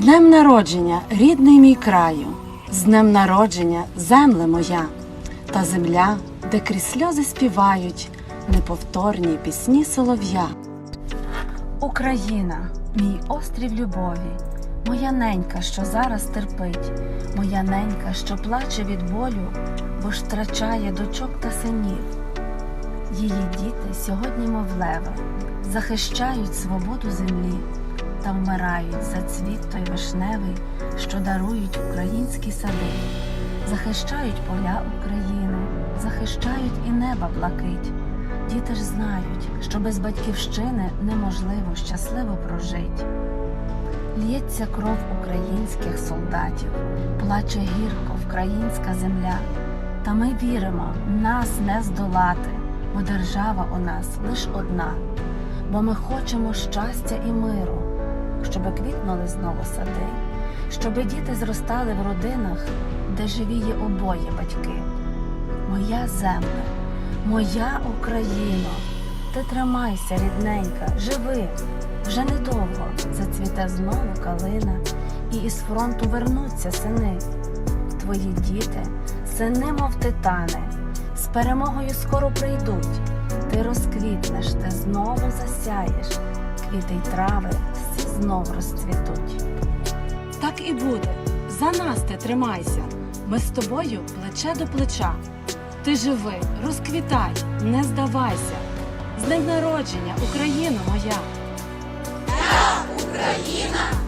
днем народження, рідний мій краю, з днем народження, земле моя, та земля, де крізь сльози співають неповторні пісні солов'я. Україна, мій острів любові, моя ненька, що зараз терпить, моя ненька, що плаче від болю, бо ж втрачає дочок та синів. Її діти сьогодні, мов леви, захищають свободу землі та вмирають за цвіт той вишневий, що дарують українські сади, захищають поля України, захищають і неба блакить. Діти ж знають, що без батьківщини неможливо щасливо прожить. Лється кров українських солдатів, плаче гірко українська земля. Та ми віримо, нас не здолати, бо держава у нас лиш одна, бо ми хочемо щастя і миру, щоби квітнули знову сади, щоби діти зростали в родинах, де живі є обоє батьки. Моя земля, моя Україно, ти тримайся, рідненька, живи, вже недовго зацвіте знову калина, і із фронту вернуться сини. Твої діти, сини, мов титани, з перемогою скоро прийдуть. Ти розквітнеш, ти знову засяєш, квіти й трави знов розцвітуть. Так і буде. За нас ти тримайся. Ми з тобою плече до плеча. Ти живи, розквітай, не здавайся. З днем народження, Україна моя! Україна, як незалежна!